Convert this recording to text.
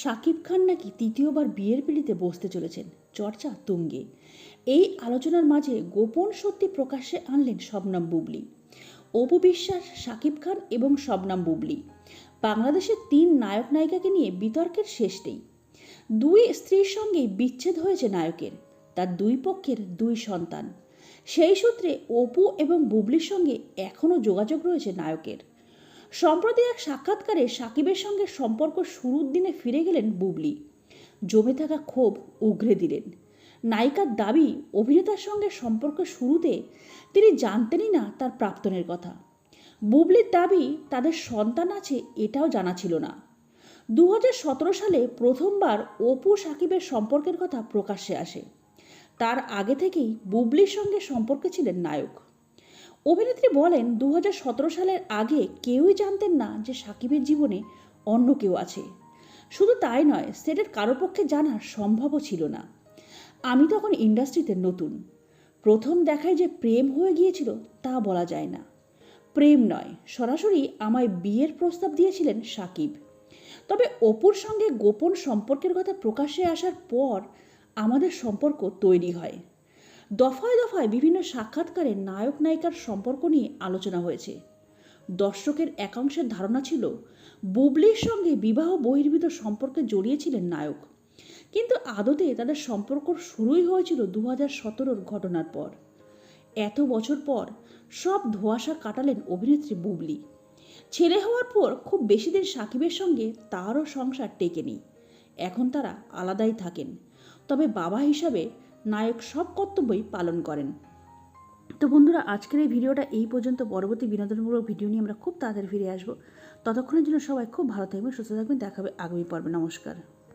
শাকিব খান নাকি তৃতীয়বার বিয়ের পিড়িতে বসতে চলেছেন? চর্চা তুঙ্গে। এই আলোচনার মাঝে গোপন সত্যি প্রকাশ্যে আনলেন শবনম বুবলি। অপু বিশ্বাস শাকিব খান এবং শবনম বুবলি। বাংলাদেশের তিন নায়ক নায়িকাকে নিয়ে বিতর্কের শেষ নেই। দুই স্ত্রীর সঙ্গেই বিচ্ছেদ হয়েছে নায়কের, তার দুই পক্ষের দুই সন্তান। সেই সূত্রে অপু এবং বুবলির সঙ্গে এখনও যোগাযোগ রয়েছে নায়কের। সম্প্রতি এক সাক্ষাৎকারে সাকিবের সঙ্গে সম্পর্ক শুরুর দিনে ফিরে গেলেন বুবলি। জমে থাকা ক্ষোভ উগরে দিলেন। নায়িকার দাবি, অভিনেতার সঙ্গে সম্পর্ক শুরুতে তিনি জানতেনই না তার প্রাক্তনের কথা। বুবলির দাবি, তাদের সন্তান আছে এটাও জানা ছিল না। দু হাজার সতেরো সালে প্রথমবার অপু সাকিবের সম্পর্কের কথা প্রকাশ্যে আসে। তার আগে থেকেই বুবলির সঙ্গে সম্পর্কে ছিলেন নায়ক। অভিনেত্রী বলেন দু হাজার সতেরো সালের আগে কেউই জানতেন না যে সাকিবের জীবনে অন্য কেউ আছে। শুধু তাই নয়, সেটের কারও পক্ষে জানা সম্ভবও ছিল না। আমি তখন ইন্ডাস্ট্রিতে নতুন। প্রথম দেখায় যে প্রেম হয়ে গিয়েছিল, তা বলা যায় না। প্রেম নয়, সরাসরি আমায় বিয়ের প্রস্তাব দিয়েছিলেন সাকিব। তবে অপুর সঙ্গে গোপন সম্পর্কের কথা প্রকাশ্যে আসার পর আমাদের সম্পর্ক তৈরি হয়। দফায় দফায় বিভিন্ন সাক্ষাৎকারে নায়ক নায়িকার সম্পর্ক নিয়ে আলোচনা হয়েছে। দর্শকের একাংশের ধারণা ছিল, বুবলির সঙ্গে বিবাহ বহির্ভূত সম্পর্কে জড়িয়েছিলেন নায়ক। কিন্তু আদতে তাদের সম্পর্ক শুরুই হয়েছিল দু হাজার সতেরোর ঘটনার পর। এত বছর পর সব ধোঁয়াশা কাটালেন অভিনেত্রী বুবলি। ছেলে হওয়ার পর খুব বেশি দিন সাকিবের সঙ্গে তারও সংসার টেকেনি। এখন তারা আলাদাই থাকেন। তবে বাবা হিসাবে নায়ক সব কর্তব্যই পালন করেন। তো বন্ধুরা, আজকের এই ভিডিওটা এই পর্যন্ত। পরবর্তী বিনোদনমূলক ভিডিও নিয়ে আমরা খুব তাড়াতাড়ি ফিরে আসব। ততক্ষণের জন্য সবাই খুব ভালো থাকবেন, সুস্থ থাকবেন। দেখাবে আগামী পর্বে। নমস্কার।